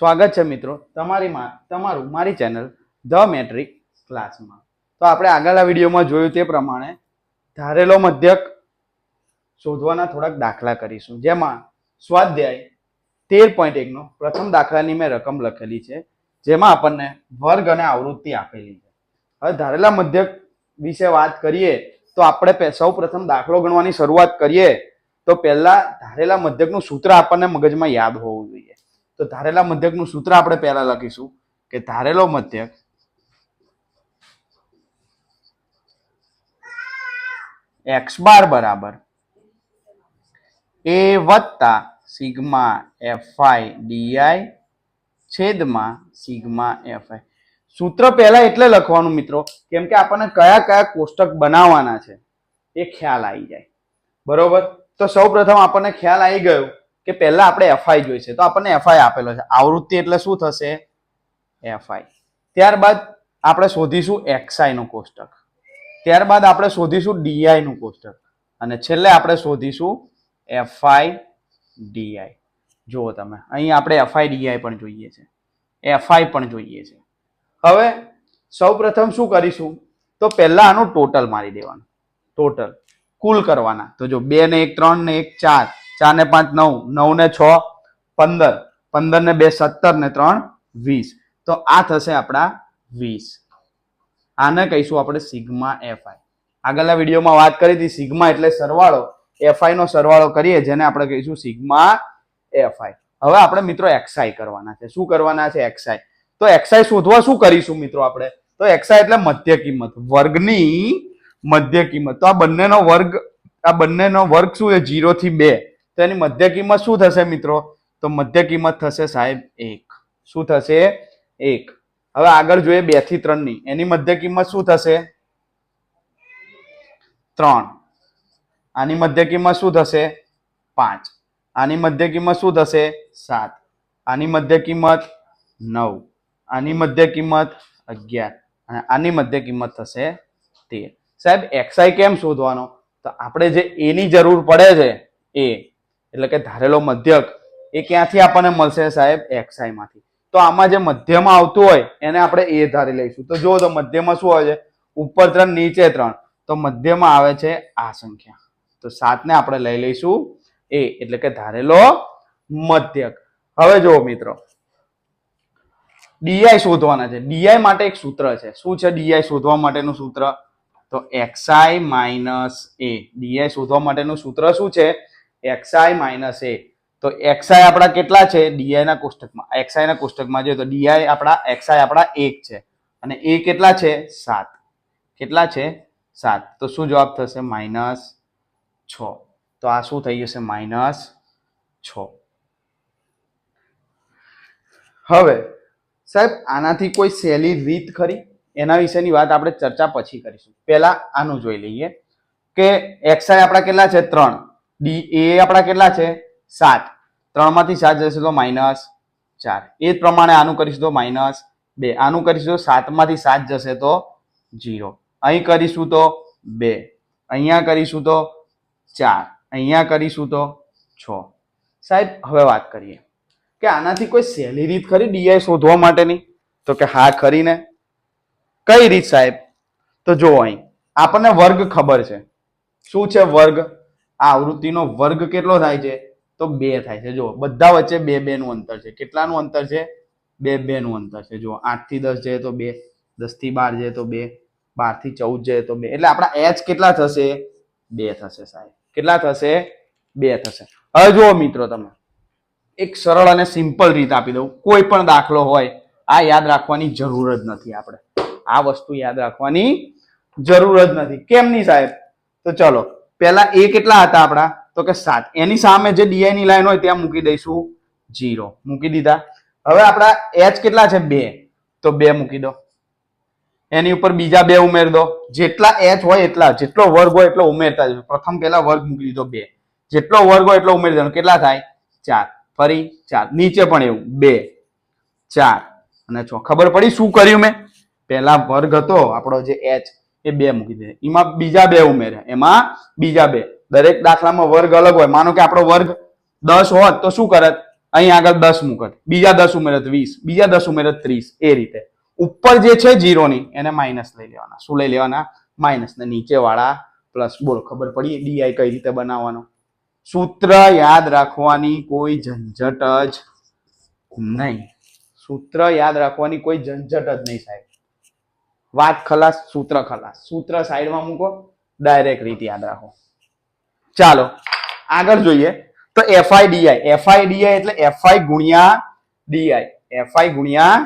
સ્વાગત છે મિત્રો તમારી તમારું, મારી ચેનલ ધ મેટ્રિક ક્લાસમાં. તો આપણે આગળના વિડીયોમાં જોયું તે પ્રમાણે ધારેલો મધ્યક શોધવાના થોડાક દાખલા કરીશું. જેમાં સ્વાધ્યાય તેર પોઈન્ટ એકનો પ્રથમ દાખલાની મેં રકમ લખેલી છે, જેમાં આપણને વર્ગ અને આવૃત્તિ આપેલી છે. હવે ધારેલા મધ્યક વિશે વાત કરીએ તો આપણે સૌ પ્રથમ દાખલો ગણવાની શરૂઆત કરીએ તો પહેલા ધારેલા મધ્યકનું સૂત્ર આપણને મગજમાં યાદ હોવું જોઈએ. તો ધારેલા મધ્યકનું સૂત્ર આપણે પહેલા લખીશું કે ધારેલો મધ્યક એક્સ બાર બરાબર એ વત્તા sigma F I D I છેદમાં સિગ્મા એફઆઈ સૂત્ર પહેલા એટલે લખવાનું મિત્રો, કેમ કે આપણને કયા કયા કોષ્ટક બનાવવાના છે એ ખ્યાલ આવી જાય. બરોબર? તો સૌ પ્રથમ આપણને ખ્યાલ આવી ગયો કે પહેલા આપણે એફઆઈ જોઈશે. તો આપણને એફઆઈ આપેલો છે. આવૃત્તિ એટલે શું થશે? એફઆઈ ત્યારબાદ આપણે શોધીશું એક્સઆઈ નું કોષ્ટક. ત્યારબાદ આપણે શોધીશું ડીઆઈ નું કોષ્ટક. અને છેલ્લે આપણે શોધીશું એફઆઈ ડીઆઈ જુઓ તમે. અહીં આપણે એફઆઈ ડીઆઈ પણ જોઈએ છે. એફઆઈ પણ જોઈએ છે. હવે સૌ પ્રથમ શું કરીશું? તો પહેલા આનું ટોટલ મારી દેવાનું. ટોટલ કુલ કરવાના. તો જો બે ને એક, ત્રણ ને એક, ચાર. ચાર ને પાંચ નવ નવ ને છ, પંદર. પંદર ને બે, સત્તર ને ત્રણ, વીસ. તો આ થશે આપણા વીસ. આને કહીશું આપણે સિગ્મા એફઆઈ. આગળના વિડીયોમાં વાત કરી હતી સિગ્મા એટલે સરવાળો. એફઆઈ નો સરવાળો કરીએ, જેને આપણે કહીશું સિગ્મા એફઆઈ. હવે આપણે મિત્રો એક્સઆઈ કરવાના છે. શું કરવાના છે એક્સઆઈ? તો એક્સઆઈ શોધવા શું કરીશું મિત્રો આપણે? તો એક્સઆઈ એટલે મધ્ય કિંમત. વર્ગની મધ્ય કિંમત. તો આ બંનેનો વર્ગ, આ બંનેનો વર્ગ શું છે? જીરો થી બે. તો એની મધ્ય કિંમત શું થશે મિત્રો? તો મધ્ય કિંમત થશે સાહેબ એક. શું થશે? એક. હવે આગળ જોઈએ બેથી ત્રણની એની મધ્ય કિંમત શું થશે? ત્રણ. આની મધ્ય કિંમત શું થશે? પાંચ. આની મધ્ય કિંમત શું થશે? સાત. આની મધ્ય કિંમત નવ. આની મધ્ય કિંમત અગિયાર. અને આની મધ્ય કિંમત થશે તેર. સાહેબ એક્સઆઈ કેમ શોધવાનો? તો આપણે જે એની જરૂર પડે છે, એ એટલે કે ધારેલો મધ્યક, એ ક્યાંથી આપણને મળશે સાહેબ? એક્સઆઈ માંથી. તો આમાં જે મધ્યમાં આવતું હોય, એને આપણે એ ધારી લઈશું. તો જુઓ તો મધ્યમાં શું હોય છે? ઉપર ત્રણ, નીચે ત્રણ. તો મધ્યમાં આવે છે આ સંખ્યા. તો સાતને આપણે લઈ લઈશું એ એટલે કે ધારેલો મધ્યક. હવે જુઓ મિત્રો. ડીઆઈ શોધવાના છે. ડીઆઈ માટે એક સૂત્ર છે. શું છે ડીઆઈ શોધવા માટેનું સૂત્ર? તો એક્સઆઈ માઇનસ એ ડીઆઈ શોધવા માટેનું સૂત્ર શું છે? એક્સઆઈ માઇનસ એ તો એક્સઆઈ આપણા કેટલા છે? ડીઆઈના કોષ્ટકમાં. એક્સઆઈના કોષ્ટકમાં જોઈએ તો ડીઆઈ આપણા એક્સઆઈ આપણા એક છે. અને એ કેટલા છે? સાત. કેટલા છે? સાત. તો શું જવાબ થશે? માઇનસ છ. તો આ શું થઈ જશે? માઇનસ છ. હવે, સાહેબ, આનાથી કોઈ સહેલી રીત ખરી? એના વિશેની વાત આપણે ચર્ચા પછી કરીશું. પહેલા આનું જોઈ લઈએ કે એક્સઆઈ આપણા કેટલા છે? ત્રણ. ડી એ આપણા કેટલા છે? સાત. ત્રણમાંથી સાત જશે તો માઇનસ ચાર. એ જ પ્રમાણે આનું કરીશું તો માઇનસ બે. આનું કરીશું તો સાતમાંથી સાત જશે તો જીરો અહીં કરીશું તો બે. અહીંયા કરીશું તો ચાર. અહીંયા કરીશું તો છ. સાહેબ, હવે વાત કરીએ. કે આનાથી કોઈ સહેલી રીત ખરી ડીઆઈ શોધવા માટેની? તો કે હા ખરીને કઈ રીત સાહેબ? તો જો અહીં. આપણને વર્ગ ખબર છે. શું છે વર્ગ? આ આવૃત્તિનો વર્ગ કેટલો થાય છે? તો બે થાય છે. જો બધા વચ્ચે બે બે નું અંતર છે. કેટલાનું અંતર છે? બે બે નું અંતર છે. જો આઠથી દસ જાય તો બે દસથી બાર જાય તો બે બારથી ચૌદ જાય તો બે. એટલે આપણા એચ કેટલા થશે? બે થશે સાહેબ. કેટલા થશે? બે થશે. હવે જુઓ મિત્રો તમે. એક સરળ અને સિમ્પલ રીત આપી દઉં. કોઈ પણ દાખલો હોય, આ યાદ રાખવાની જરૂર જ નથી આપણે. આ વસ્તુ યાદ રાખવાની જરૂર જ નથી. કેમ નહીં સાહેબ? તો ચલો પહેલા એ કેટલા હતા આપણા? તો કે સાત. એની સામે જે ડીઆઈ ની લાઈન હોય ત્યાં મૂકી દઈશું જીરો મૂકી દીધા. હવે આપણા એચ કેટલા છે? બે. તો બે મૂકી દો. એની ઉપર બીજા બે ઉમેરી દો. જેટલા એચ હોય એટલા. જેટલો વર્ગ હોય એટલો ઉમેરતા જશો પ્રથમ પહેલા વર્ગ મૂકી દીધો બે. જેટલો વર્ગ હોય એટલો ઉમેરી દેવાનો. કેટલા થાય? ચાર. ફરી ચાર. નીચે પણ એવું. બે. ચાર. અને છ. ખબર પડી? શું કર્યું મેં? પહેલા વર્ગ હતો આપણો જે એચ એ બે મૂકી દે. એમાં બીજા બે ઉમેર્યા એમાં બીજા બે. દરેક દાખલામાં વર્ગ અલગ હોય. માનો કે આપણો વર્ગ દસ હોત તો શું કરત? અહીં આગળ દસ મૂકત. બીજા દસ ઉમેરત વીસ. બીજા દસ ઉમેરત ત્રીસ. એ રીતે. ઉપર જે છે જીરોની, એને માઇનસ લઈ લેવાના. શું લઈ લેવાના? માઇનસ ને નીચે વાળા પ્લસ બોલ, ખબર પડી? ડીઆઈ કઈ રીતે બનાવવાનો? સૂત્ર યાદ રાખવાની કોઈ ઝંઝટ જ નહીં. સૂત્ર યાદ રાખવાની કોઈ ઝંઝટ જ નહીં સાહેબ. વાત ખલાસ, સૂત્ર ખલાસ. સૂત્ર સાઈડમાં મૂકો, ડાયરેક્ટ રીત યાદ રાખો. ચાલો, આગળ જોઈએ. તો F I D I F I એટલે એફઆઈ ગુણ્યા ડીઆઈ એફઆઈ ગુણ્યા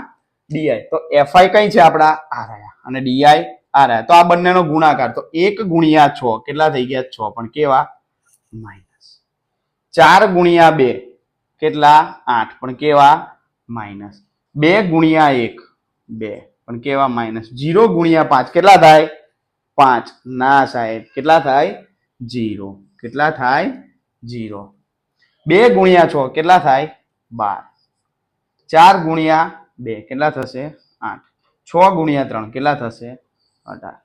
ડીઆઈ તો એફઆઈ કઈ છે આપણા? આ રહ્યા. અને ડીઆઈ આ રહ્યા. તો આ બંનેનો ગુણાકાર. તો એક ગુણ્યા છ. કેટલા થઈ ગયા? છ. પણ કેવા? માઇનસ ચાર ગુણ્યા બે. કેટલા? આઠ. પણ કેવા? માઇનસ બે ગુણ્યા એક. બે. પણ કેવા માઇનસ જીરો ગુણ્યા પાંચ. કેટલા થાય? પાંચ. ના સાહેબ, કેટલા થાય? જીરો કેટલા થાય? જીરો બે ગુણ્યા છ, કેટલા થાય? બાર. ચાર ગુણ્યા બે. કેટલા થશે? આઠ. છ ગુણ્યા ત્રણ, કેટલા થશે? અઢાર.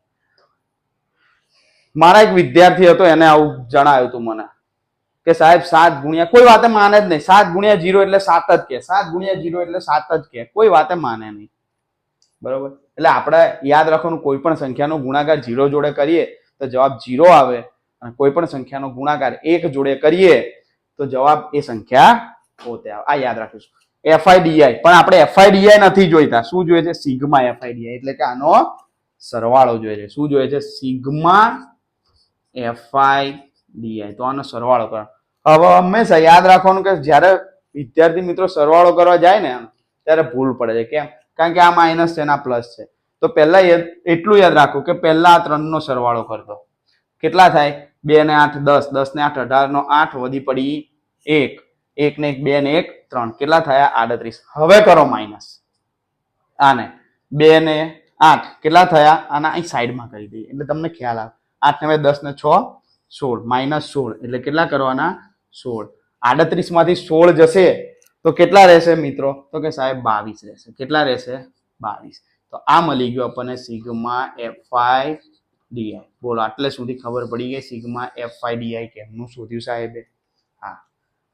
મારા એક વિદ્યાર્થી હતો, એને આવું જણાવ્યું હતું મને કે સાહેબ, સાત ગુણ્યા, કોઈ વાતે માને જ નહીં. સાત ગુણ્યા જીરો એટલે સાત જ કે. સાત ગુણ્યા જીરો એટલે સાત જ કે. કોઈ વાતે માને નહીં. બરોબર? એટલે આપણે યાદ રાખવાનું, કોઈ પણ સંખ્યાનો ગુણાકાર જીરો જોડે કરીએ, તો જવાબ જીરો આવે. અને કોઈ પણ સંખ્યાનો ગુણાકાર એક જોડે કરીએ, તો જવાબ એ સંખ્યા પોતે આવે. આ યાદ રાખીશું એફઆઈડીઆઈ પણ આપણે એફઆઈડીઆઈ નથી જોઈતા. શું જોઈએ છે? સિગ્મા એફઆઈડીઆઈ એટલે કે આનો સરવાળો જોઈએ છે. શું જોઈએ છે? સિગ્મા એફઆઈડીઆઈ તો આનો સરવાળો કરો. હવે હંમેશા યાદ રાખવાનું કે જ્યારે વિદ્યાર્થી મિત્રો સરવાળો કરવા જાય ને, ત્યારે ભૂલ પડે છે. કેમ? કારણ કે આ માઇનસ છે ને આ પ્લસ છે. તો પહેલા એટલું યાદ રાખો કે પહેલા આ ત્રણનો સરવાળો કરતો કેટલા થાય? બે ને આઠ દસ દસ ને આઠ અઢાર નો આઠ વધી પડી એક. એક ને એક, બે ને એક, ત્રણ. કેટલા થયા? આડત્રીસ. હવે કરો માઇનસ. આને. બે ને આઠ. કેટલા થયા? આના અહીં સાઈડમાં કરી દઈએ. એટલે તમને ખ્યાલ આવે. આઠ ને બે, દસ ને છ, સોળ. માઇનસ સોળ. એટલે કેટલા કરવાના? સોળ. આડત્રીસમાંથી સોળ જશે. તો કેટલા રહેશે મિત્રો? તો કે સાહેબ બાવીસ રહેશે. કેટલા રહેશે? બાવીસ. તો આ મળી ગયું આપણને સિગ્મા એફઆઈ ડીઆઈ બોલો, આટલે સુધી ખબર પડી ગઈ સિગ્મા એફઆઈ ડીઆઈ કેમનું શોધ્યું સાહેબે? હા.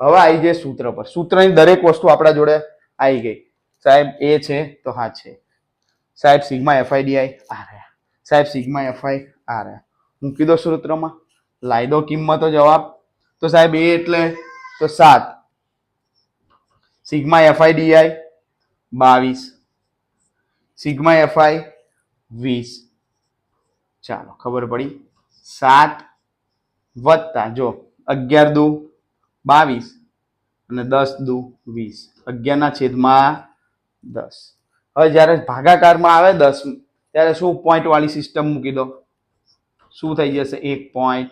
હવે આવી જાય સૂત્ર પર. સૂત્રની દરેક વસ્તુ આપણા જોડે આવી ગઈ. સાહેબ, એ છે તો હા છે. સાહેબ, સિગ્મા એફઆઈ ડીઆઈ આ રહ્યા. સાહેબ, સિગ્મા એફઆઈ આ રહ્યા. મૂકી દો સૂત્રમાં. લાયદો કિંમતો જવાબ. તો સાહેબ, એ એટલે તો સાત. Sigma F I D I બાવીસ. સિગ્મા એફઆઈ વીસ. ચાલો, ખબર પડી. સાત વત્તા, જો, અગિયાર દુ બાવીસ અને દસ દુ વીસ. અગિયારના છેદમાં દસ. હવે જ્યારે ભાગાકારમાં આવે દસ, ત્યારે શું પોઈન્ટ વાળી સિસ્ટમ મૂકી દો? શું થઈ જશે? એક પોઈન્ટ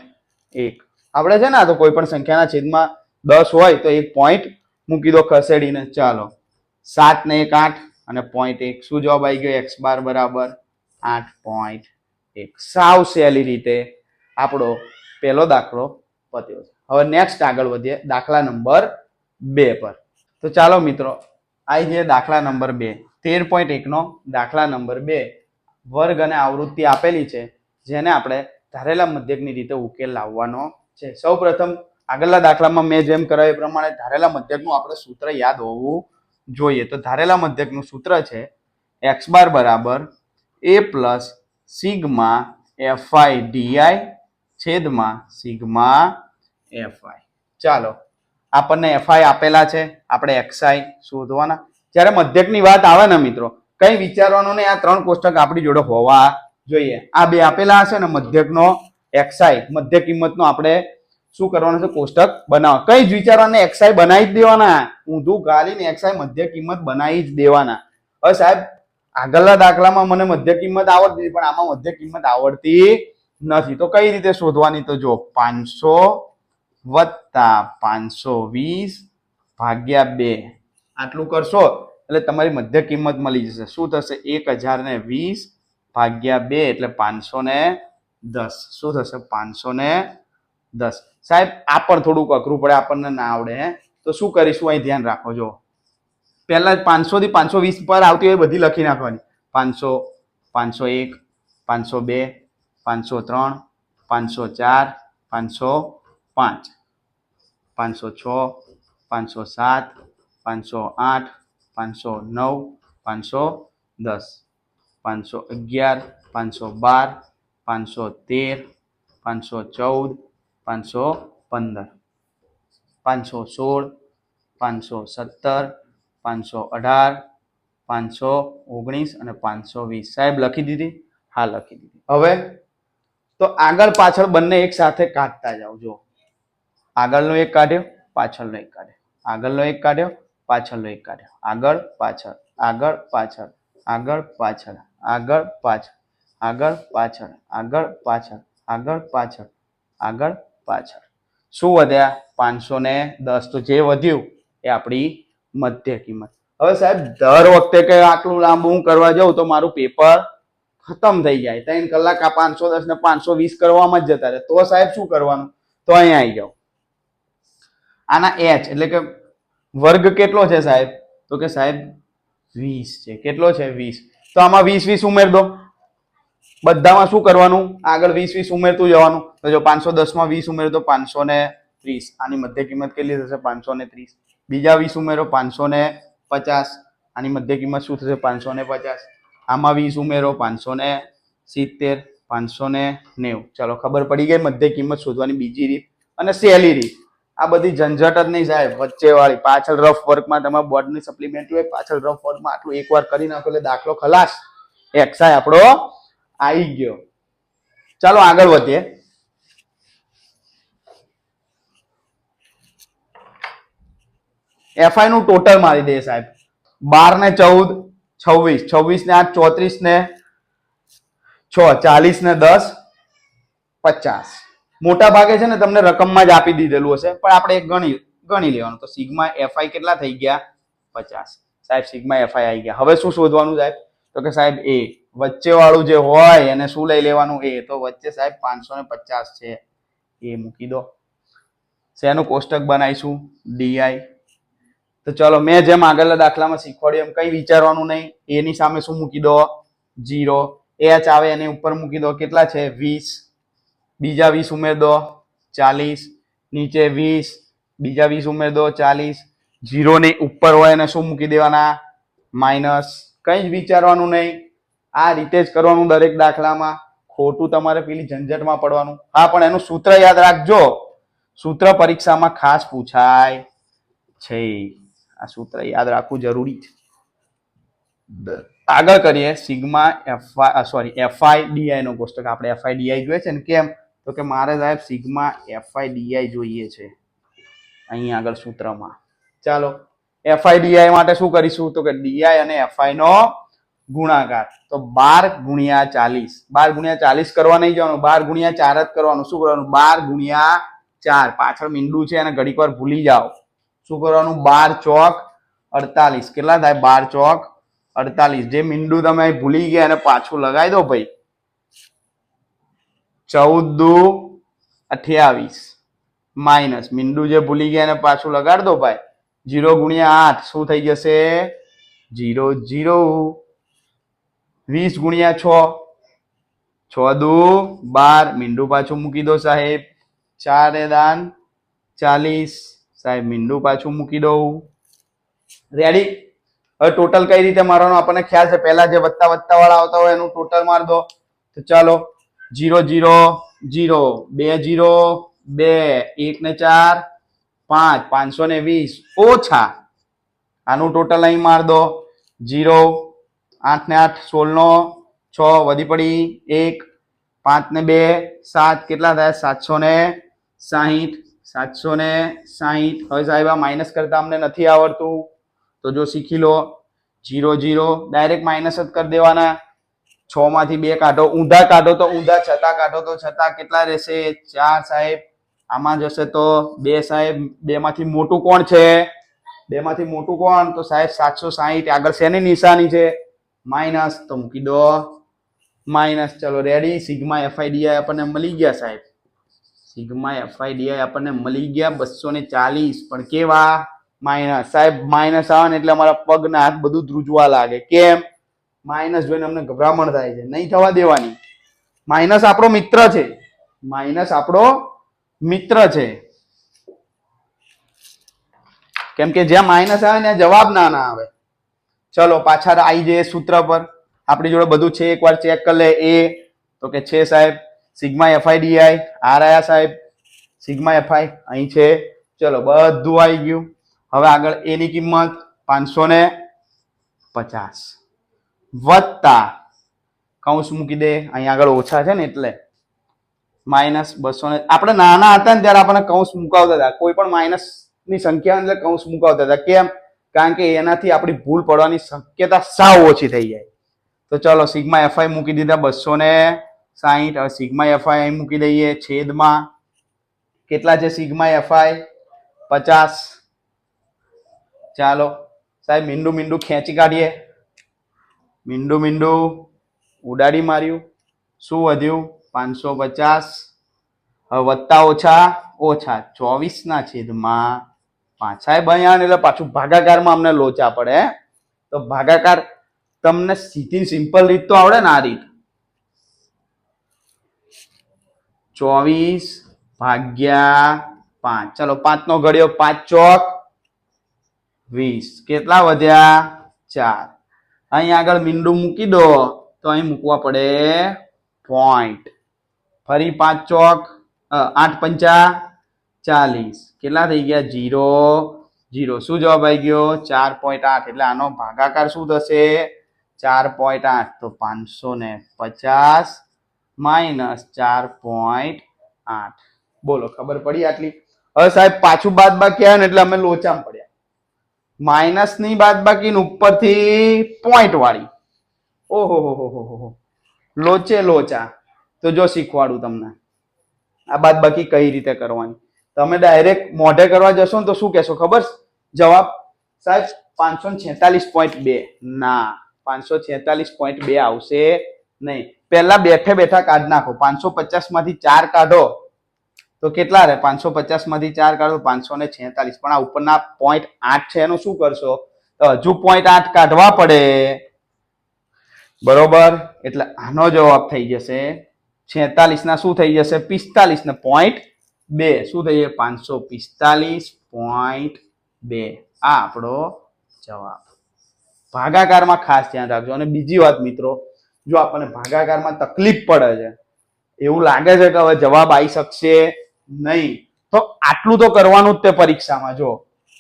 એક. આપણે છે ને તો કોઈ પણ સંખ્યાના છેદમાં દસ હોય તો એક પોઈન્ટ મૂકી દો ખસેડીને, ચાલો. સાત ને એક આઠ અને પોઈન્ટ એક. શું જવાબ આવી ગયો? એક્સ બાર બરાબર. આઠ પોઈન્ટ એક. સાવ સહેલી રીતે આપણો પહેલો દાખલો પત્યો છે. હવે નેક્સ્ટ આગળ વધીએ. દાખલા નંબર બે પર. તો ચાલો મિત્રો આવી જઈએ દાખલા નંબર બે. તેર પોઈન્ટ એકનો દાખલા નંબર બે. વર્ગ અને આવૃત્તિ આપેલી છે, જેને આપણે ધારેલા મધ્યકની રીતે ઉકેલ લાવવાનો છે. સૌ પ્રથમ આગળના દાખલામાં મેં જેમ કરાવ્યું એ પ્રમાણે ધારેલા મધ્યકનું આપણે સૂત્ર યાદ હોવું જોઈએ. તો ધારેલા મધ્યકનું સૂત્ર છે એક્સ બાર બરાબર A plus sigma F I D I છેદમાં સિગ્મા એફઆઈ. ચાલો, આપણને એફઆઈ આપેલા છે. આપણે એક્સઆઈ શોધવાના. જ્યારે મધ્યકની વાત આવે ને મિત્રો, કંઈ વિચારવાનું ને આ ત્રણ કોષ્ટક આપણી જોડે હોવા જોઈએ. આ બે આપેલા હશે ને મધ્યકનો એક્સઆઈ મધ્ય કિંમતનો આપણે શું કરવાનું છે? કોષ્ટક બનાવો કઈ જ વિચારવાને એક્સઆઈ બનાવી જ દેવાના. ઊંધું ગાલીને એક્સઆઈ મધ્ય કિંમત બનાવી જ દેવાના. હવે સાહેબ, આગળના દાખલામાં મને મધ્ય કિંમત આવડતી પણ આમાં મધ્ય કિંમત આવડતી નથી. તો કઈ રીતે શોધવાની તો જો પાંચસો વત્તા પાંચસો વીસ ભાગ્યા બે. આટલું કરશો એટલે તમારી મધ્ય કિંમત મળી જશે. શું થશે? એક હજાર ને વીસ ભાગ્યા બે એટલે પાંચસો ને દસ. શું થશે? પાંચસો ને દસ. સાહેબ, આ પણ થોડુંક અઘરું પડે, આપણને ના આવડે, હે. તો શું કરીશું? અહીં ધ્યાન રાખો જો પહેલાં પાંચસો થી પાંચસો વીસ પર આવતી હોય બધી લખી નાખવાની. પાંચસો પાંચસો એક, પાંચસો બે, પાંચસો ત્રણ, પાંચસો ચાર, પાંચસો પાંચ, પાંચસો છ, પાંચસો સાત, પાંચસો આઠ, પાંચસો નવ, પાંચસો દસ, પાંચસો અગિયાર, પાંચસો બાર, પાંચસો તેર, પાંચસો ચૌદ પાંચસો પંદર. પાંચસો સોળ, પાંચસો સત્તર, પાંચસો અઢાર, પાંચસો ઓગણીસ અને પાંચસો વીસ. સાહેબ, લખી દીધી? હા, લખી દીધી. હવે તો આગળ પાછળ બંને એક સાથે કાઢતા જાઓ જો આગળનો એક કાઢ્યો, પાછળનો એક કાઢ્યો. આગળનો એક કાઢ્યો, પાછળનો એક કાઢ્યો. આગળ, પાછળ. આગળ પાછળ. આગળ પાછળ. આગળ પાછળ. આગળ પાછળ. આગળ પાછળ. આગળ પાછળ. આગળ પાછળ. શું વધ્યા? પાંચસો ને દસ. તો જે વધ્યું એ આપણી મધ્ય કિંમત. હવે સાહેબ, દર વખતે કે આટલું લાંબુ હું કરવા જાઉં તો મારું પેપર ખતમ થઈ જાય. ત્રણ કલાક આ પાંચસો દસ ને પાંચસો વીસ કરવામાં જ જતા રહે. તો સાહેબ શું કરવાનું? તો અહીંયા આવી જાઓ. આના એચ એટલે કે વર્ગ કેટલો છે સાહેબ? તો કે સાહેબ, વીસ છે. કેટલો છે? વીસ. તો આમાં વીસ વીસ ઉમેર દો. બધામાં શું કરવાનું? આગળ વીસ વીસ ઉમેરતું જવાનું. તો જો પાંચસો દસમાં વીસ ઉમેરો તો પાંચસો ને ત્રીસ. આની મધ્ય કિંમત કેટલી થશે? પાંચસો ને ત્રીસ. બીજા વીસ ઉમેરો, પાંચસો ને પચાસ. આની મધ્ય કિંમત શું થશે? પાંચસો ને પચાસ. આમાં વીસ ઉમેરો, પાંચસો ને સિત્તેર, પાંચસો ને નેવું. ચલો, ખબર પડી ગઈ મધ્ય કિંમત શોધવાની બીજી રીત અને સહેલી રીત. આ બધી ઝંઝટ જ નહીં સાહેબ વચ્ચે વાળી પાછળ રફ વર્કમાં તમારે બોર્ડની સપ્લિમેન્ટરી હોય, પાછળ રફ વર્કમાં આટલું એકવાર કરી નાખો એટલે દાખલો ખલાસ. એક્સાય આપણો આવી ગયો. ચાલો આગળ વધીએ. એફઆઈ નું ટોટલ મારી દે સાહેબ. બાર ને ચૌદ, છવ્વીસ. છવ્વીસ ને આઠ, ચોત્રીસ ને છ, ચાલીસ ને દસ, પચાસ. મોટા ભાગે છે ને તમને રકમમાં જ આપી દીધેલું હશે, પણ આપણે ગણી ગણી લેવાનું. તો સિગ્મા એફઆઈ કેટલા થઈ ગયા? પચાસ. સાહેબ, સિગ્મા એફઆઈ આવી ગયા. હવે શું શોધવાનું સાહેબ? તો કે સાહેબ એ વચ્ચે વાળું જે હોય એને શું લઈ લેવાનું? એ તો વચ્ચે સાહેબ પાંચસો ને પચાસ છે. એ મૂકી દો. શેનું કોષ્ટક બનાવીશું? ડીઆઈ તો ચલો, મેં જેમ આગળના દાખલામાં શીખવાડ્યું, એમ કઈ વિચારવાનું નહીં. એની સામે શું મૂકી દો? જીરો એચ આવે એની ઉપર મૂકી દો. કેટલા છે? વીસ. બીજા વીસ ઉમેર દો. ચાલીસ. નીચે વીસ. બીજા વીસ ઉમેર દો. ચાલીસ. જીરોની ઉપર હોય એને શું મૂકી દેવાના? માઇનસ. કંઈ જ વિચારવાનું નહીં. આ રીતે જ કરવાનું દરેક દાખલામાં. ખોટું તમારે પેલી ઝંઝટમાં પડવાનું. હા, પણ એનું સૂત્ર યાદ રાખજો. સૂત્ર પરીક્ષામાં ખાસ પૂછાય છે. આ સૂત્ર યાદ રાખવું જરૂરી છે. આગળ કરીએ. Sigma F I sorry F I D I નો કોષ્ટક. આપણે એફઆઈ ડીઆઈ જોઈએ છે ને કેમ? તો કે મારે સાહેબ સિગ્મા એફઆઈ ડીઆઈ જોઈએ છે. અહીં આગળ સૂત્રમાં. ચાલો એફઆઈ ડીઆઈ માટે શું કરીશું? તો કે ડીઆઈ અને એફઆઈ નો ગુણાકાર. તો બાર ગુણ્યા ચાલીસ. બાર ગુણ્યા ચાલીસ કરવા નહીં જવાનું. બાર ગુણ્યા ચાર જ કરવાનું. શું કરવાનું? બાર ગુણ્યા ચાર. પાછળ મીંડું છે અને ઘડીક વાર ભૂલી જાઓ. શું કરવાનું? બાર ચોક અડતાલીસ. કેટલા થાય? બાર ચોક અડતાલીસ. જે મીંડું તમે ભૂલી ગયા અને પાછું લગાવી દો ભાઈ. ચૌદ દુ અઠ્યાવીસ. માઇનસ મીંડું જે ભૂલી ગયા એને પાછું લગાડ દો ભાઈ. જીરો ગુણ્યા આઠ. શું થઈ જશે? Zero zero. વીસ ગુણ્યા છ. છ દુ બાર. મીંડું પાછું મૂકી દો સાહેબ. ચાર દાન ચાલીસ. સાહેબ, મીંડું પાછું મૂકી દઉં. રેડી હવે ટોટલ કઈ રીતે મારવાનો આપણને ખ્યાલ છે? પહેલા જે વત્તા વત્તા વાળા આવતા હોય એનું ટોટલ માર દો. તો ચાલો. Zero zero zero. બે જીરો. બે. એક ને ચાર. પાંચ. પાંચસો ને વીસ. ઓછા. આનું ટોટલ અહીં માર દો. જીરો. આઠ ને આઠ, સોળ નો, છ વધી પડી, એક, પાંચ ને બે, સાત, કેટલા થાય? સાતસો ને સાહીઠ, સાતસો ને સાહીઠ. હવે સાહેબ, આ માઇનસ કરતા અમને નથી આવડતું. તો જો શીખી લો. જીરો જીરો ડાયરેક્ટ માઇનસ જ કરી દેવાના. છ માંથી બે કાઢો. ઊંધા કાઢો તો ઊંધા, છતાં કાઢો તો છતાં. કેટલા રહેશે? ચાર સાહેબ. આમાં જશે તો બે સાહેબ. બે માંથી મોટું કોણ છે? બે માંથી મોટું કોણ? તો સાહેબ, સાતસો સાહીઠ. આગળ શેની નિશાની છે? માઇનસ તો મૂકી દો. માઇનસ ચલો રેડી સિગ્મા એફઆઈડીઆઈ આપણને મળી ગયા સાહેબ. સિગ્મા એફઆઈડીઆઈ આપણને મળી ગયા બસો ને ચાલીસ. પણ કેવા? માઇનસ સાહેબ માઇનસ આવે ને એટલે અમારા પગના હાથ બધું ધ્રુજવા લાગે. કેમ? માઇનસ જોઈને અમને ગભરામણ થાય છે. નહીં થવા દેવાની. માઇનસ આપણો મિત્ર છે. માઇનસ આપણો મિત્ર છે. કેમ કે જ્યાં માઇનસ આવે ને જવાબ ના ના આવે. ચલો, પાછા આવી જઈએ સૂત્ર પર. આપણી જોડે બધું છે, એકવાર ચેક કરી લે. એ તો કે છે સાહેબ. સિગ્મા એફઆઈ ડીઆઈ આર આયા સાહેબ. સિગ્મા એફઆઈ અહીં છે. ચલો, બધું આવી ગયું. હવે આગળ એની કિંમત, પાંચસો ને પચાસ. વત્તા, કૌંસ મૂકી દે. અહીં આગળ ઓછા છે ને એટલે. માઇનસ બસો ને આપણે નાના હતા ને ત્યારે આપણને કૌંસ મુકાવતા હતા. કોઈ પણ માઇનસની સંખ્યા અંદર કૌંસ મુકાવતા હતા. કેમ? કારણ કે એનાથી આપણી ભૂલ પડવાની શક્યતા સાવ ઓછી થઈ જાય. તો ચલો સિગ્મા એફઆઈ મૂકી દીધા બસો ને સાહીઠ. હવે સિગ્મા એફઆઈ મૂકી દઈએ છેદમાં. કેટલા છે સિગ્મા એફઆઈ પચાસ. ચાલો, સાહેબ, મીંડું મીંડું ખેંચી કાઢીએ. મીંડું મીંડું ઉડાડી માર્યું. શું વધ્યું? પાંચસો પચાસ. હવે વત્તા ઓછા ઓછા ચોવીસના છેદમાં સાહેબ અહીંયા એટલે પાછું ભાગાકારમાં અમને લોચા પડે તો ભાગાકાર તમને સીધી સિમ્પલ રીત તો આવડે ને આ રીત. ચોવીસ ભાગ્યા પાંચ. ચલો પાંચ નો ઘડ્યો પાંચ ચોક. વીસ. કેટલા વધ્યા? ચાર. અહીં આગળ મીંડું મૂકી દો, તો અહીં મૂકવા પડે પોઈન્ટ ફરી પાંચ ચોક. આઠ પંચા ચાલીસ. કેટલા થઈ ગયા? જીરો જીરો શું જવાબ આવી ગયો? ચાર પોઈન્ટ આઠ. એટલે આનો ભાગાકાર શું થશે? ચાર પોઈન્ટ આઠ. તો પાંચસો ને પચાસ માઇનસ ચાર પોઈન્ટ આઠ. બોલો, ખબર પડી આટલી? હવે સાહેબ, પાછું બાદ બાકી આવ્યા ને એટલે અમે લોચામાં પડ્યા. માઇનસની બાદ બાકી ઉપરથી પોઈન્ટ વાળી. ઓહો હો હો હો હો. લોચે લોચા. તો જો શીખવાડું તમને. આ બાદ બાકી કઈ રીતે કરવાની? તમે ડાયરેક્ટ મોઢે કરવા જશો ને તો શું કહેશો ખબર? જવાબ સાહેબ, પાંચસો છેતાલીસ પોઈન્ટ બે. ના, પાંચસો છેતાલીસ પોઈન્ટ બે આવશે નહીં. પહેલા બેઠે બેઠા કાઢ નાખો. પાંચસો પચાસમાંથી ચાર કાઢો. તો કેટલા રહે? પાંચસો પચાસમાંથી ચાર કાઢો, પાંચસો ને છેતાલીસ. પણ આ ઉપરના પોઈન્ટ આઠ છે, એનું શું કરશો? તો હજુ પોઈન્ટ આઠ કાઢવા પડે. બરોબર? એટલે આનો જવાબ થઈ જશે છેતાલીસ ના શું થઈ જશે? પિસ્તાલીસ ને પોઈન્ટ બે. શું થઈ જાય પાંચસો પિસ્તાલીસ પોઈન્ટ બે. આ આપણો જવાબ. ભાગાકારમાં ખાસ ધ્યાન રાખજો. અને બીજી વાત મિત્રો, જો આપણને ભાગાકારમાં તકલીફ પડે છે, એવું લાગે છે કે હવે જવાબ આવી શકશે નહીં, તો આટલું તો કરવાનું જ તે પરીક્ષામાં. જો,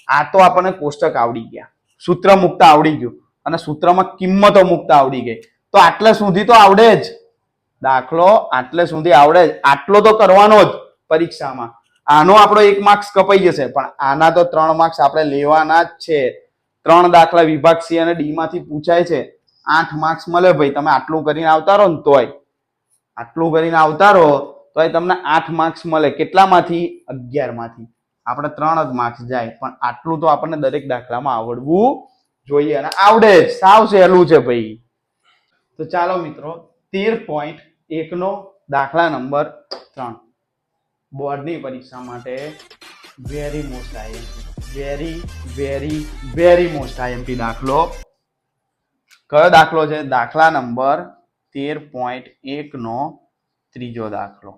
આ તો આપણને કોષ્ટક આવડી ગયા. સૂત્ર મુકતા આવડી ગયું. અને સૂત્રમાં કિંમતો મુકતા આવડી ગઈ. તો આટલે સુધી તો આવડે જ. દાખલો આટલે સુધી આવડે જ. આટલો તો કરવાનો જ. પરીક્ષામાં. આનો આપણો એક માર્ક્સ કપાઈ જશે, પણ આના તો ત્રણ માર્ક્સ આપણે લેવાના જ છે. ત્રણ દાખલા વિભાગ સી અને ડી માંથી પૂછાય છે, આઠ માર્ક્સ મળે ભાઈ, તમે આટલું કરીને આવતા રહો ને તોય. આટલું કરીને આવતા રહો તોય તમને આઠ માર્ક્સ મળે. કેટલામાંથી? અગિયારમાંથી. આપણે ત્રણ જ માર્ક્સ જાય, પણ આટલું તો આપણને દરેક દાખલામાં આવડવું જોઈએ અને આવડે જ. સાવ સહેલું છે ભાઈ. તો ચાલો મિત્રો, તેર પોઈન્ટ એકનો દાખલા નંબર ત્રણ. બોર્ડની પરીક્ષા માટે very most I M P very very very most I M P દાખલો. કયો દાખલો છે? દાખલા નંબર તેર પોઈન્ટ એકનો ત્રીજો દાખલો.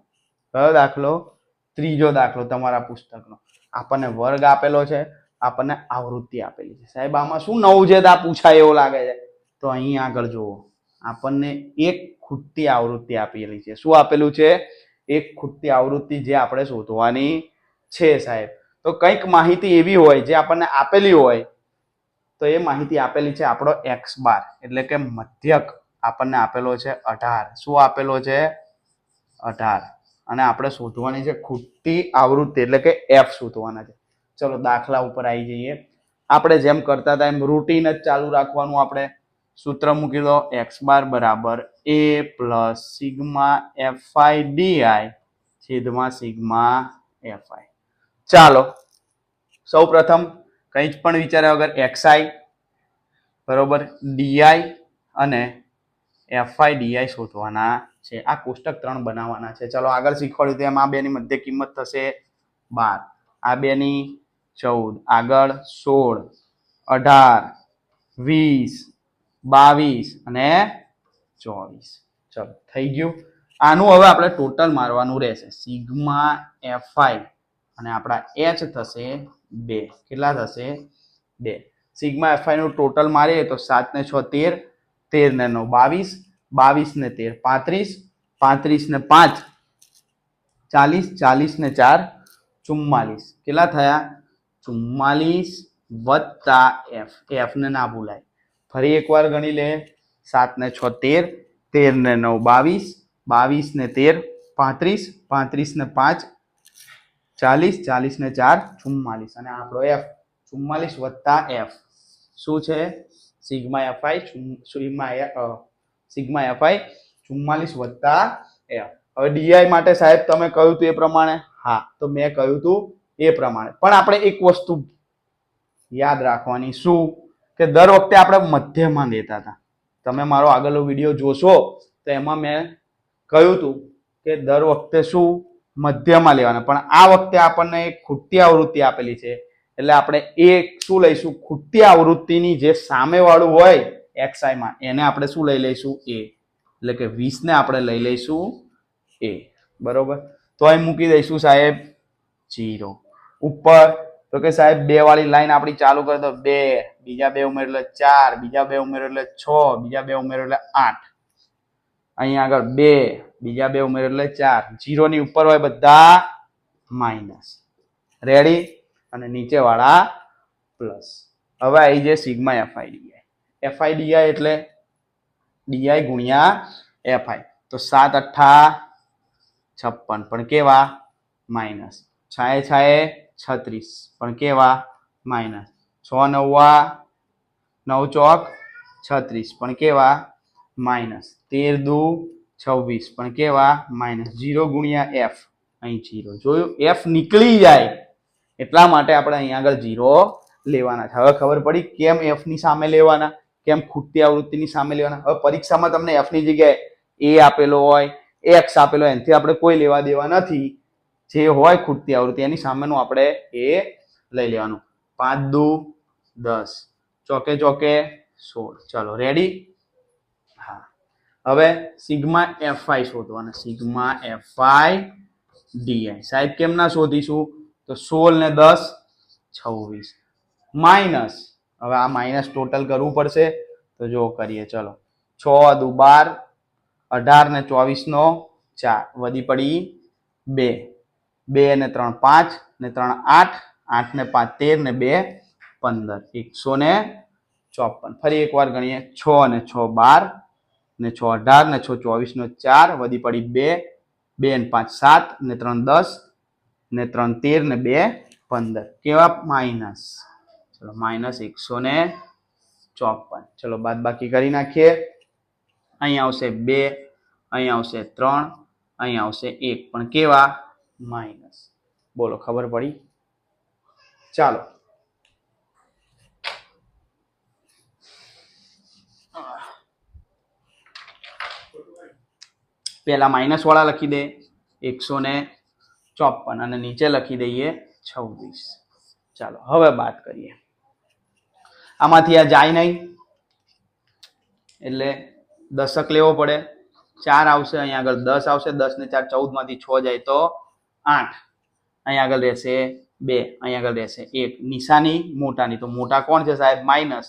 કયો દાખલો? ત્રીજો દાખલો તમારા પુસ્તકનો. આપણને વર્ગ આપેલો છે. આપણને આવૃત્તિ આપેલી છે. સાહેબ, આમાં શું નવું છે આ પૂછાય એવું લાગે છે? તો અહીં આગળ જુઓ. આપણને એક ખૂટતી આવૃત્તિ આપેલી છે. શું આપેલું છે? એક ખૂટતી આવૃત્તિ જે આપણે શોધવાની છે સાહેબ. તો કંઈક માહિતી એવી હોય જે આપણને આપેલી હોય, તો એ માહિતી આપેલી છે આપણો એક્સ બાર એટલે કે મધ્યક આપણને આપેલો છે અઢાર. શું આપેલો છે? અઢાર. અને આપણે શોધવાની છે ખૂટતી આવૃત્તિ, એટલે કે એફ શોધવાના છે. ચલો દાખલા ઉપર આવી જઈએ. આપણે જેમ કરતા હતા એમ રૂટીન જ ચાલુ રાખવાનું આપણે. સૂત્ર મૂકી દો એક્સ બાર બરાબર A plus sigma F I D I છેદમાં સિગ્મા એફઆઈ ચાલો સૌ પ્રથમ કંઈ જ પણ વિચાર્યા વગર એક્સઆઈ બરોબર ડીઆઈ અને એફઆઈ ડીઆઈ શોધવાના છે. આ કોષ્ટક ત્રણ બનાવવાના છે. ચલો આગળ શીખવાડ્યું તેમ આ બેની મધ્ય કિંમત થશે બાર. આ બેની ચૌદ, આગળ સોળ, અઢાર, વીસ બાવીસ અને ચોવીસ. ચલો, થઈ ગયું. આનું હવે આપણે ટોટલ મારવાનું રહેશે. સિગ્મા એફઆઈ અને આપણા એચ થશે બે. કેટલા થશે? બે. સિગ્મા એફઆઈનું ટોટલ મારીએ તો સાત ને છ, તેર. તેર ને નવ, બાવીસ. બાવીસ ને તેર, પાંત્રીસ. પાંત્રીસ ને પાંચ, ચાલીસ. ચાલીસ ને ચાર, ચુમ્માલીસ. કેટલા થયા? ચુમ્માલીસ વત્તા એફ એફને ના ભૂલાય. ફરી એકવાર ગણી લે. સાત ને છ, તેર. તેર ને નવ, બાવીસ. બાવીસ ને તેર, પાંત્રીસ. પાંત્રીસ ને પાંચ, ચાલીસ. ચાલીસ ને ચાર, ચુમ્માલીસ. અને આપણો એફ, ચુમ્માલીસ વત્તા એફ. શું છે? Sigma F I sigma sigma F I, ચુમ્માલીસ વત્તા એફ. હવે ડીઆઈ માટે સાહેબ તમે કહ્યું હતું એ પ્રમાણે? હા, તો મેં કહ્યું હતું એ પ્રમાણે. પણ આપણે એક વસ્તુ યાદ રાખવાની. શું? કે દર વખતે આપણે મધ્યમાં લેતા હતા. તમે મારો આગળનો વીડિયો જોશો, તો એમાં મેં કહ્યું હતું કે દર વખતે શું મધ્યમાં લેવાના. પણ આ વખતે આપણને એક ખૂટતી આવૃત્તિ આપેલી છે. એટલે આપણે એ શું લઈશું? ખૂટતી આવૃત્તિની જે સામેવાળું હોય એક્સઆઈમાં એને આપણે શું લઈ લઈશું? એ. એટલે કે વીસને આપણે લઈ લઈશું એ. બરોબર? તો અહીં મૂકી દઈશું સાહેબ જીરો ઉપર તો કે સાહેબ, બે વાળી લાઈન આપણી ચાલુ કરી દો. બે, બીજા બે ઉમેર એટલે ચાર, બીજા બે ઉમેર એટલે છ, બીજા બે ઉમેર એટલે આઠ. અહીંયા આગળ બે, બીજા બે ઉમેર એટલે ચાર. ની ઉપર હોય બધા માઇનસ રેડી અને નીચે વાળા પ્લસ હવે આવી જે sigma f i d i f i d i એટલે ડીઆઈ ગુણ્યા એફઆઈ તો સાત, અઠ્ઠા, છપ્પન. પણ કેવા? માઇનસ છાએ છાએ છત્રીસ. પણ કેવા? માઇનસ છ નવ્વા, નવ ચોક, છત્રીસ. પણ કેવા? માઇનસ તેર દુ, છવ્વીસ. પણ કેવા? માઇનસ જીરો ગુણ્યા એફ. અહીં જીરો. જોયું? એફ નીકળી જાય. એટલા માટે આપણે અહીં આગળ જીરો લેવાના છે. હવે ખબર પડી કેમ એફની સામે લેવાના? કેમ ખૂટતી આવૃત્તિની સામે લેવાના? હવે પરીક્ષામાં તમને એફની જગ્યાએ એ આપેલો હોય, એક્સ આપેલો એનાથી આપણે કોઈ લેવા દેવા નથી. જે હોય ખૂટતી આવૃત્તિ, એની સામેનું આપણે એ લઈ લેવાનું. પાંચ દુ દસ. ચોકે ચોકે સોળ. ચલો રેડી હા. હવે સિગ્મા એફઆઈ શોધવાના. Sigma F I D I. સાહેબ, કેમ ના શોધીશું? તો સોળ ને દસ, છવ્વીસ. માઇનસ. હવે આ માઇનસ ટોટલ કરવું પડશે. તો જો કરીએ, ચલો. છ દુ બાર, અઢાર ને ચોવીસ નો ચાર. વધી પડી બે. બે ને ત્રણ પાંચ ને ત્રણ આઠ આઠ ને પાંચ તેર ને બે પંદર. એકસો ને ચોપન. ફરી એકવાર ગણીએ. છ ને છ બાર ને છ અઢાર ને છ ચોવીસ નો ચાર, વધી પડી બે બે ને પાંચ સાત ને ત્રણ દસ ને ત્રણ તેર ને બે પંદર. કેવા માઇનસ? ચલો, માઇનસ એકસો ને ચોપન. ચલો, બાદ બાકી કરી નાખીએ. અહીં આવશે બે, અહીં આવશે ત્રણ, અહીં આવશે એક. પણ કેવા? માઇનસ. બોલો, ખબર પડી? ચાલો. પહેલાં માઇનસ વાળા લખી દે, એકસો ને ચોપન અને નીચે લખી દઈએ છવ્વીસ. ચાલો, હવે વાત કરીએ. આમાંથી આ જાય નહીં, એટલે દશક લેવો પડે. ચાર આવશે, અહીંયા આગળ દસ આવશે દસ ને ચાર ચૌદમાંથી છ જાય તો આઠ. અહીંયા આગળ રહેશે બે, અહીંયા આગળ રહેશે એક. નિશાની મોટાની. તો મોટા કોણ છે સાહેબ? માઇનસ.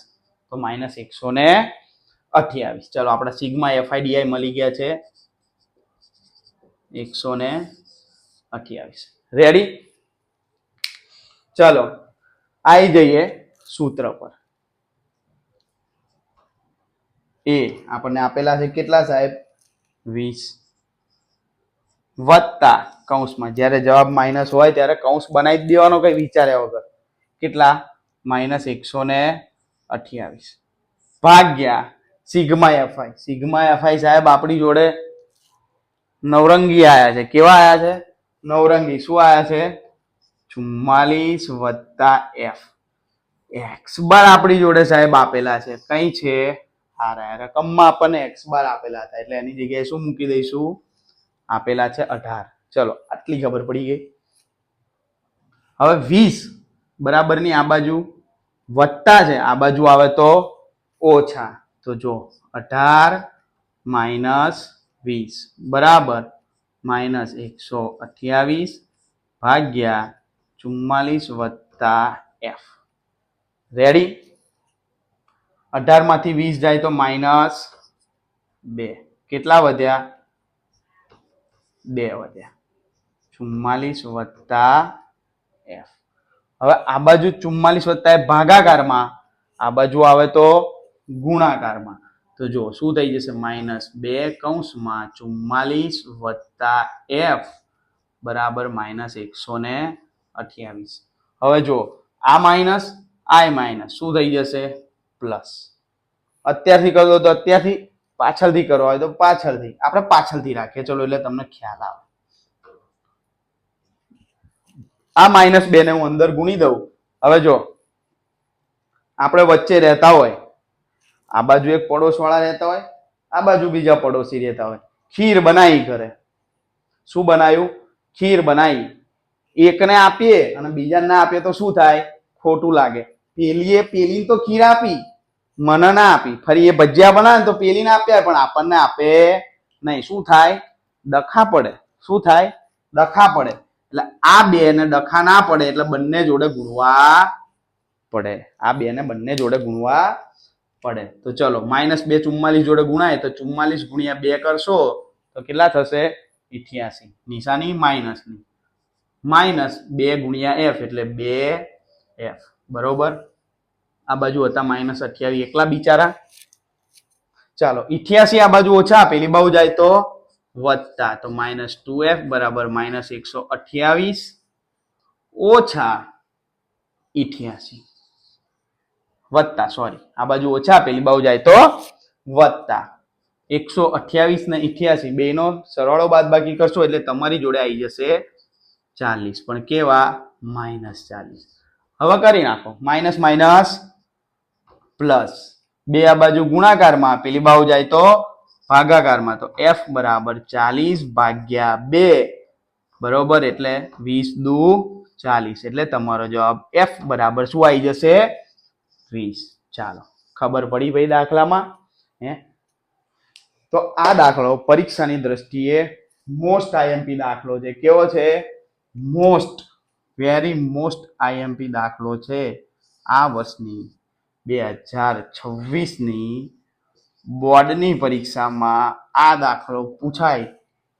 તો માઇનસ એકસો ને અઠ્યાવીસ. ચલો, આપણા સિગ્મા એફઆઈડીઆઈ મળી ગયા છે. એકસો ને અઠ્યાવીસ. રેડી ચલો આવી જઈએ સૂત્ર પર. એ આપણને આપેલા છે કેટલા સાહેબ? વીસ. વત્તા કૌંસમાં. જ્યારે જવાબ માઇનસ હોય ત્યારે કૌંસ બનાવી જ દેવાનો કઈ વિચાર્યા વગર. કેટલા? માઇનસ એકસો ને અઠ્યાવીસ. ભાગ્યા સિગ્મા એફઆઈ. સિગ્મા એફઆઈ સાહેબ આપણી જોડે નવરંગી આયા છે. કેવા આયા છે? નવરંગી. શું આયા છે? ચુમ્માલીસ વત્તા એફ. એક્સ બાર આપણી જોડે સાહેબ આપેલા છે. કઈ છે? હારા રકમમાં આપણને એક્સ બાર આપેલા હતા. એટલે એની જગ્યાએ શું મૂકી દઈશું? આપેલા છે અઢાર. ચલો, આટલી ખબર પડી ગઈ. હવે વીસ બરાબરની આ બાજુ વત્તા છે. આ બાજુ આવે તો ઓછા. તો જો, અઢાર માઇનસ વીસ. બરાબર માઇનસ એકસો અઠ્યાવીસ ભાગ્યા ચુમ્માલીસ વત્તા એફ. રેડી અઢારમાંથી વીસ જાય તો માઇનસ બે. કેટલા વધ્યા? બે વધ્યા ચુમ્માલીસ વત્તા એફ. હવે આ બાજુ ચુમ્માલીસ વત્તા એફ ભાગાકારમાં, આ બાજુ આવે તો ગુણાકારમાં. તો જો શું થઈ જશે? માઇનસ બે કૌંસમાં ચુમ્માલીસ વત્તા એફ બરાબર માઇનસ એકસો ને અઠ્યાવીસ. હવે જો આ માઇનસ આ માઇનસ. શું થઈ જશે? પ્લસ. અત્યારથી કરો તો અત્યારથી પાછળથી કરવા હોય તો પાછળથી. આપણે પાછળથી રાખીએ. ચલો, એટલે તમને ખ્યાલ આવે. આ માઇનસ બે ને હું અંદર ગુણી દઉં. હવે જો, આપણે વચ્ચે રહેતા હોય, આ બાજુ એક પડોશ વાળા રહેતા હોય, આ બાજુ બીજા પડોશી રહેતા હોય. ખીર બનાવી કરે શું બનાવ્યું ખીર બનાવી. એકને આપીએ અને બીજાને આપીએ તો શું થાય? ખોટું લાગે. પેલીએ પેલી તો ખીર આપી. મને ના આપી. ફરી એ ભજીયા બનાવે તો પેલીને આપ્યા પણ આપણને આપે નહીં. શું થાય? ડખા પડે. શું થાય? ડખા પડે. એટલે આ બે ને ડખા ના પડે એટલે બંને જોડે ગુણવા પડે. આ બે ને બંને જોડે ગુણવા પડે. તો ચલો, માઇનસ બે ચુમ્માલીસ જોડે ગુણાય, તો ચુમ્માલીસ ગુણ્યા બે કરશો, તો કેટલા થશે? ઇઠ્યાસી. નિશાની માઇનસની માઇનસ બે ગુણ્યા એફ, એટલે બે એફ. બરોબર? આ બાજુ હતા માઇનસ અઠ્યાવીસ. એકલા બિચારા? ચાલો, ઇઠ્યાસી આ બાજુ ઓછા પેલી બાજુ જાય તો વત્તા તો માઇનસ ટુ એફ બરાબર માઇનસ એકસો અઠ્યાવીસ. ઓછા ઇઠ્યાસી. વત્તા સોરી આ બાજુ ઓછા પેલી બાજુ જાય તો વત્તા એકસો અઠ્યાવીસ ને ઇઠ્યાસી બે નો સરવાળો બાદ બાકી કરશો એટલે તમારી જોડે આવી જશે ચાલીસ. પણ કેવા? માઇનસ ચાલીસ. હવે કરી નાખો. Minus minus plus. બે આ બાજુ ગુણાકારમાં પેલી ભાવ જાય તો ભાગાકારમાં. તો એફ બરાબર ચાલીસ ભાગ્યા બે. બરોબર? એટલે વીસ દુ ચાલીસ. એટલે તમારો જવાબ એફ બરાબર શું આવી જશે? વીસ ચાલો. ખબર પડી ભાઈ દાખલામાં? હે? તો આ દાખલો પરીક્ષાની દ્રષ્ટિએ મોસ્ટ આઈએમપી દાખલો છે. કેવો છે? મોસ્ટ વેરી મોસ્ટ આઈએમપી દાખલો છે. આ વર્ષની બે હજાર છવ્વીસની બોર્ડની પરીક્ષામાં આ દાખલો પૂછાય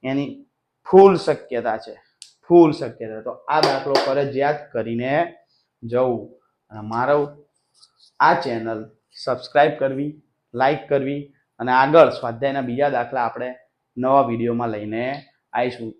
એની ફૂલ શક્યતા છે. ફૂલ શક્યતા. તો આ દાખલો ફરજિયાત કરીને જવું. અને મારો આ ચેનલ સબસ્ક્રાઈબ કરવી લાઈક કરવી અને આગળ સ્વાધ્યાયના બીજા દાખલા આપણે નવા વિડીયોમાં લઈને આવીશું.